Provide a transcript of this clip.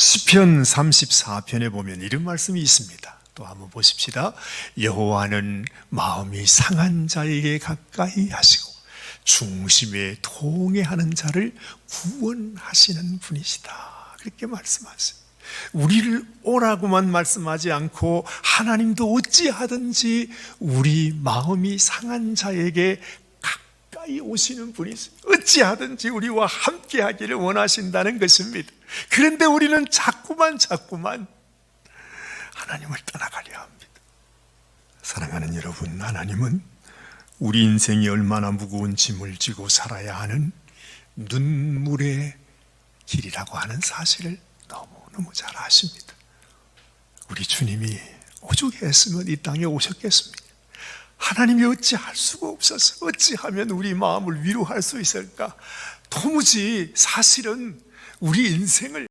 시편 34편에 보면 이런 말씀이 있습니다. 또 한번 보십시다. 여호와는 마음이 상한 자에게 가까이 하시고 중심에 통해하는 자를 구원하시는 분이시다. 그렇게 말씀하세요. 우리를 오라고만 말씀하지 않고 하나님도 어찌하든지 우리 마음이 상한 자에게 가까이 오시는 분이세요. 어찌하든지 우리와 함께 하기를 원하신다는 것입니다. 그런데 우리는 자꾸만 자꾸만 하나님을 떠나가려 합니다. 사랑하는 여러분, 하나님은 우리 인생이 얼마나 무거운 짐을 지고 살아야 하는 눈물의 길이라고 하는 사실을 너무너무 잘 아십니다. 우리 주님이 오죽했으면 이 땅에 오셨겠습니까? 하나님이 어찌 할 수가 없어서 어찌하면 우리 마음을 위로할 수 있을까? 도무지 사실은 우리 인생을